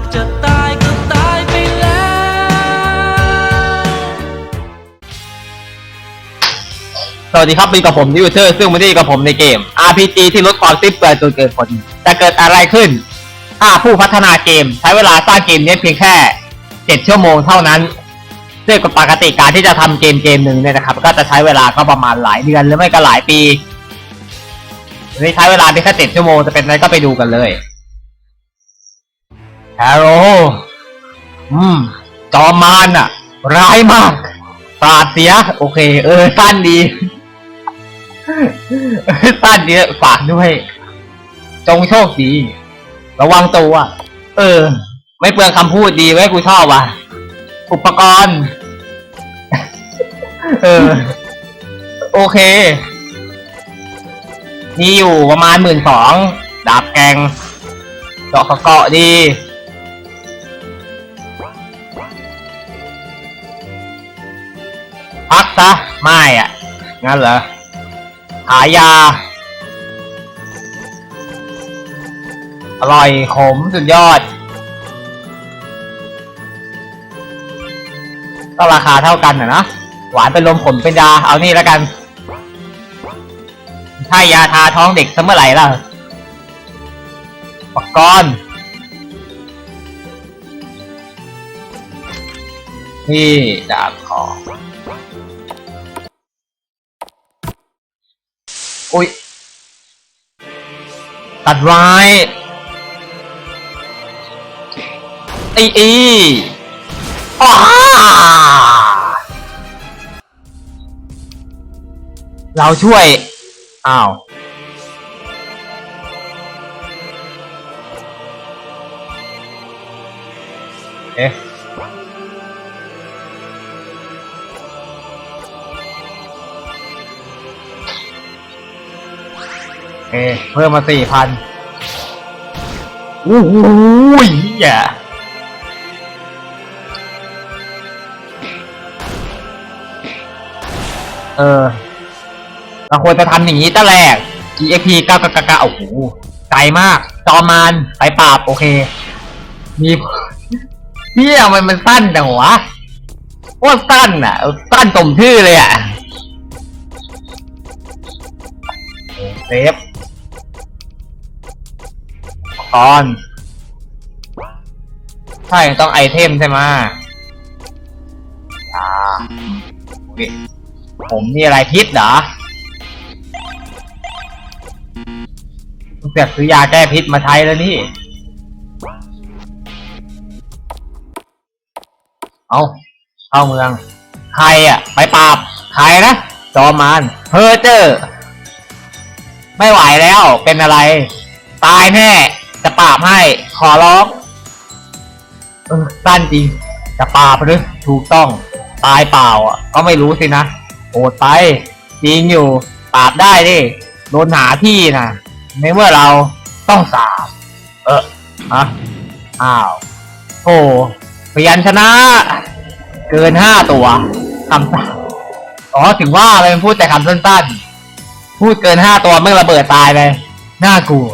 ากจะตายก็ตายไปแล้ว สวัสดีครับเป็นกับผมดิวเทอร์ ซึ่งไม่ได้กับผมในเกม RPG ที่ลดความสิ้นเปลืองจนเกินผลจะเกิดอะไรขึ้น ถ้าผู้พัฒนาเกมใช้เวลาสร้างเกมนี้เพียงแค่ 7 ชั่วโมงเท่านั้นซึ่งปกติการที่จะทำเกมเกมหนึ่งเนี่ยนะครับ ก็จะใช้เวลาก็ประมาณหลายเดือนหรือไม่ก็หลายปีนี่ใช้เวลาเพียงแค่7ชั่วโมงจะเป็นอะไรก็ไปดูกันเลย แฮโรอืม จอมมารน่ะ ร้ายมากปราดเสีย โอเค เออ สั้นดี สั้นดีฝากด้วย จงโชคดี ระวังตัว เออ ไม่เปลืองคำพูดดีไว้กูชอบว่ะ อุปกรณ์ เออ โอเค มีอยู่ประมาณหมื่นสอง ดาบแกงเจาะเกาะดี ซะ ไม่อะงั้นเหรอ หายา อร่อยขมสุดยอดก็ราคาเท่ากันนะนะ หวานเป็นลมขมเป็นยา เอานี่แล้วกันใช่ยาทาท้องเด็กซะเมื่อไหร่ล่ะปกกรณ์นี่ดาบของ ตัดไว้ไอ้อีอ้าเราช่วย อ้าว เอ๊ะ เอะเพิ่มมาสี่พันโอ้โหอย่าเออเราควรจะทำอย่างนี้ตั้งแรก EXP 9 9 9 9โอ้โหไกลมาก จอมานไปปราบ โอเค มีเฮียมันมันสั้นจังวะโคตรสั้นอะ สั้นสมชื่อเลยอะเซฟ ตอน ใช่ต้องไอเทมใช่ไหมอ่าผมมีอะไรพิษเหรอเสือกซื้อยาแก้พิษมาใช้แล้วนี่ เอาเข้าเมือง ใครอะ ไปปราบ ใครนะ จอมมานเฮอร์เจอร์ ไม่ไหวแล้ว เป็นอะไร ตายแน่ จะปราบให้ ขอร้อง เออสั้นจริง จะปราบหรือถูกต้อง ตายเปล่าอะ ก็ไม่รู้สินะโอดไป จริงอยู่ ปราบได้ดิโดนหาที่นะในเมื่อเราต้องสาบ เออฮะอ้าวโอ้พยัญชนะ เกินห้าตัวคำสั่งอ๋อถึงว่าเลยพูดแต่คำสั้นๆ พูดเกินห้าตัวไม่งระเบิดตายเลย น่ากลัว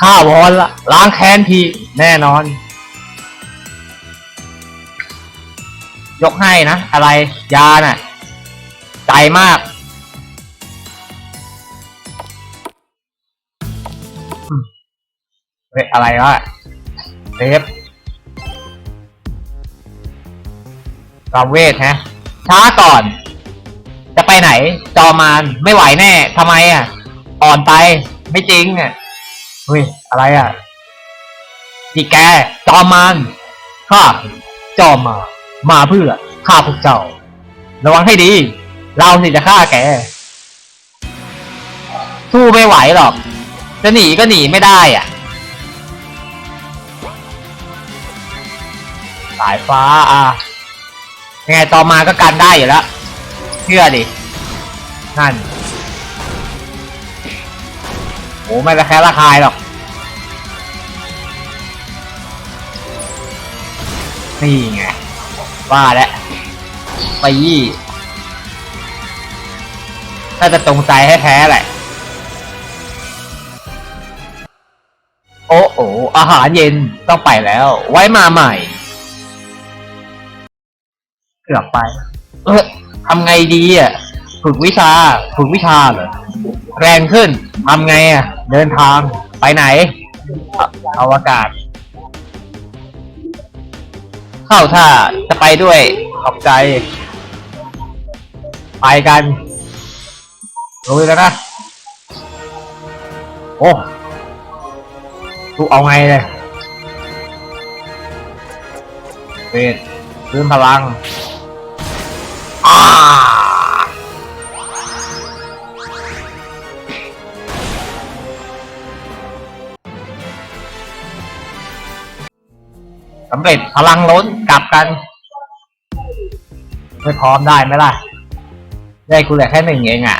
ข้าวอนละล้างแค้นทีแน่นอน ยกให้นะ อะไรยาน่ะ ใจมากอืมเฮ้ยอะไรวะเซฟรามเวทฮะ ช้าก่อน จะไปไหน จอมานไม่ไหวแน่ทำไมอะ อ่อนไป ไม่จริงอะ เฮ้ย อะไรอะ นี่แก จอมานข้าจอมมา มาเพื่อฆ่าพวกเจ้า ระวังให้ดี เราสิจะฆ่าแก สู้ไม่ไหวหรอก จะหนีก็หนีไม่ได้อะ สายฟ้าอะยังไงต่อมาก็กันได้อยู่แล้ว เชื่อดิ นั่น อ้ไม่ระแคะระคายหรอก นี่ไงว่าแล้วไปยี่น่าจะตรงใจให้แท้แหละ โอ้โออาหารเย็นต้องไปแล้ว ไว้มาใหม่ เกือบไป เออทำไงดีอะ ฝึกวิชา ฝึกวิชาเหรอ แรงขึ้นทำไงอะ เดินทางไปไหนอะอวกาศ เข้าท่าจะไปด้วย ขอบใจ ไปกันลุยแล้วนะ โอ้กูเอาไงเลยเวทพื้นพลัง อ่า สำเร็จพลังล้นกลับกัน ไม่พร้อมได้ไหมล่ะ ได้กูเหลือแค่หนึ่งเองอะ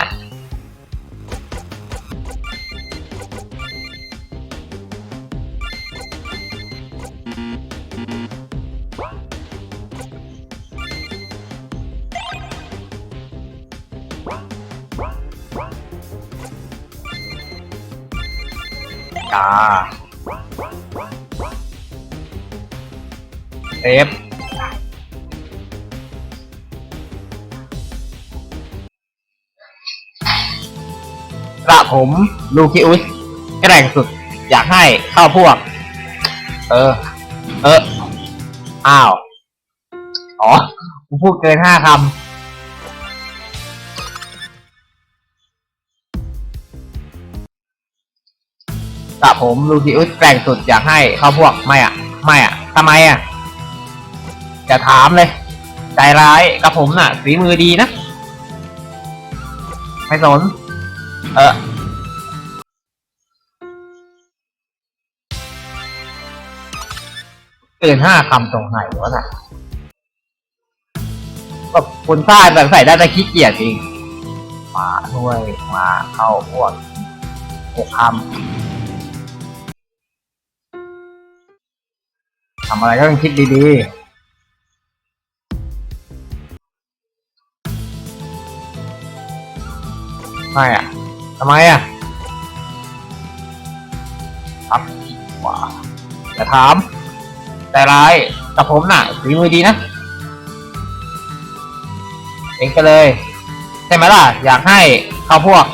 เซฟกระผมลูคิอุสแกร่งสุด อยากให้เข้าพวก เออ เออ อ้าว อ๋อพูดเกินห้าคำกระผมลูซิอุสแกร่งสุดอยากให้เข้าพวกไม่อะ ไม่อะทำไมอะ จะถามเลย ใจร้ายกระผมน่ะฝีมือดีนะ ไม่สน เออเกินห้าคำตรงไหนวะน่ะก็คุณท่าแบบใส่ได้แต่ขี้เกียจจริงมาด้วยมาเข้าพวกหกคำทำอะไรก็ต้องคิดดีๆ ไม่อะทำไมอะครับขวาจะถาม แต่ร้ายกับผมน่ะฝีมือดีนะ เองก็เลย ใช่ไหมล่ะ อยากให้เข้าพวก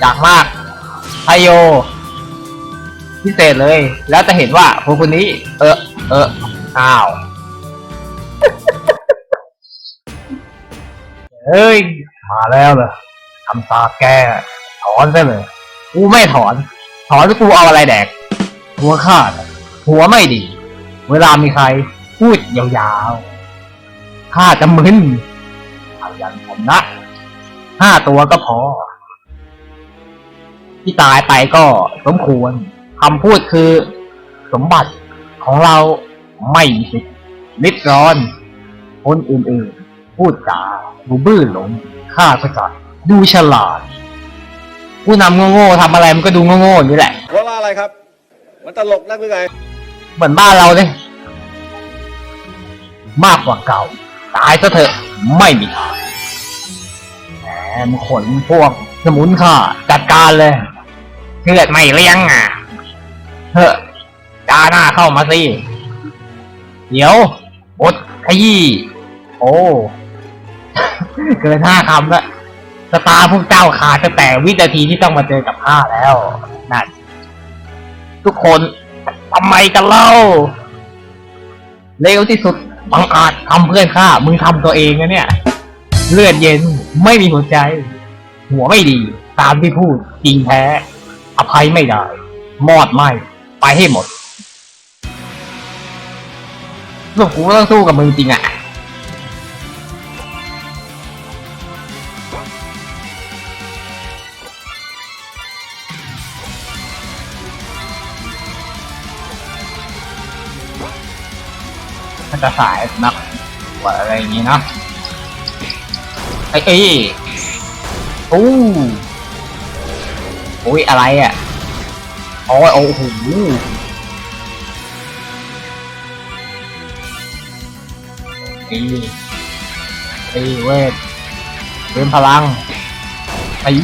อยากมากไทโย พิเศษเลย แล้วจะเห็นว่าคนคนนี้ เออ เอออ้าว เฮ้ย มาแล้วเหรอทำตาแกถอนซะเลยกูไม่ถอน ถอนกูเอาอะไรแดก หัวขาด หัวไม่ดี เวลามีใคร พูดยาวๆข้าจะมึนเอายันผมนะห้าตัวก็พอ ที่ตายไปก็สมควรคำพูดคือ สมบัติของเราไม่มีสิทธิ์ลิดร้อน คนอื่นๆ พูดจาดูบื้อหลง ข้าก็จะดูฉลาด ผู้นำโง่ๆทำอะไรมันก็ดูโง่ๆอย่างนี้แหละว่าว่าอะไรครับ มันตลกนักหรือไง เหมือนบ้านเราเลยมากกว่าเก่า ตายซะเถอะไม่มีทางแหมมงขนพวกสมุนข่าจัดการเลยเชือดไม่เลี้ยงอะเฮ้อจาหน้าเข้ามาสิ เดี๋ยวบดขยี้โอ้ เกินห้าคำแล้วสตาร์พวกเจ้าขาดตั้งแต่วินาทีที่ต้องมาเจอกับข้าแล้วนั่นทุกคนทำไมกันเล่าเร็วที่สุดบังอาจทำเพื่อนข้ามึงทำตัวเองนะเนี่ย เลือดเย็นไม่มีหัวใจ หัวไม่ดี ตามที่พูดจริงแท้ อภัยไม่ได้ มอดไหมไปให้หมดลูกกูต้องสู้กับมึงจริงอะถ้าจะสายนักว่าอะไรอย่างงี้เนาะไอ้เอ้ยอู้อุ้ยอะไรอะโอ้ยโอ้โหตีตีเวทเพิ่มพลังตี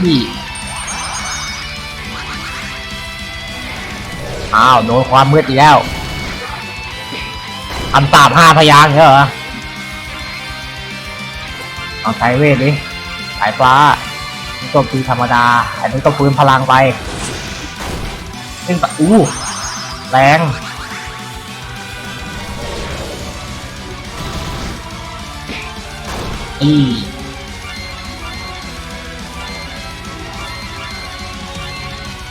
อ้าวโดนความมืดอีกแล้ว คำสาบห้าพยางค์เหรอ เอาใช้เวทดิสายฟ้านี่ก็คือธรรมดา อันนี้ก็ฟื้นพลังไปซึ่งอู้แรงอี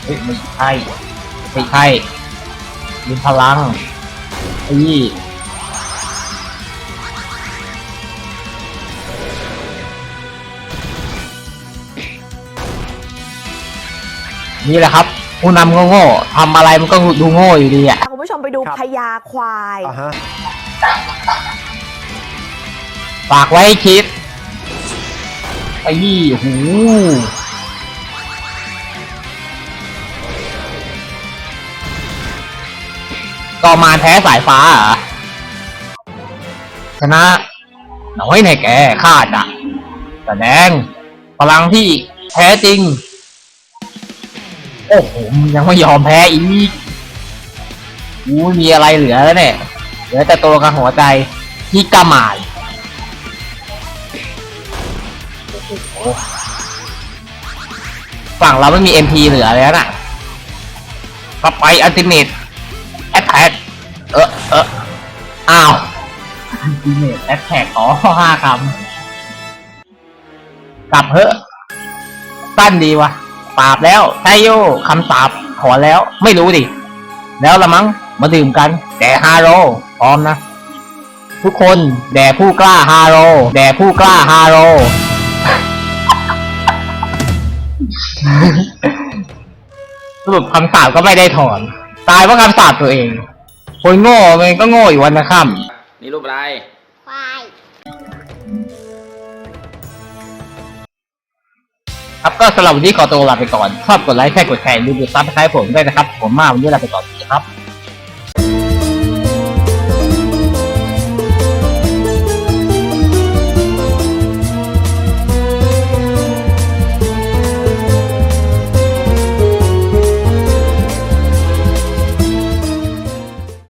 เฮ้ยไม่ใช่ไม่ใช่มีพลังอี นี่แหละครับ ผู้นำโง่ๆทำอะไรมันก็ดูโง่อยู่ดีอะคุณผู้ชมไปดูพญาควาย อ่าฮะฝากไว้ให้คิดไอ้ยี่หูก็มารแพ้สายฟ้าเหรอชนะ น้อยในแกคาดอะแสดงพลังที่แท้จริง โอ้โหยังไม่ยอมแพ้อีกกูมีอะไรเหลือแล้วเนี่ยเหลือแต่ตัวกับหัวใจที่กำมายโอ้โหฝั่งเราไม่มี MP เหลือแล้วน่ะก็ไปอัลติเมทแอตแทกเออเอออ้าวอัลติเมทแอตแทกอ๋อห้าคำกลับเถอะสั้นดีวะ ปราบแล้วใช่โยคำสาบขอแล้ว ไม่รู้ดิ แล้วละมั้ง มาดื่มกันแด่ฮาโรพร้อมนะ ทุกคนแด่ผู้กล้าฮาโรแด่ผู้กล้าฮาโรสรุปคำสาปก็ไม่ได้ถอน ตายเพราะคำสาปตัวเองคนโง่มันก็โง่อยู่วันนะค่ำนี่รูปอะไร ครับก็สำหรับวันนี้ขอตัวลาไปก่อนชอบกดไลค์ใช่กดแชร์ดูดูซับสไครต์ผมด้วยนะครับ ผมมากวันนี้ลาไปก่อนสวัสดีครับ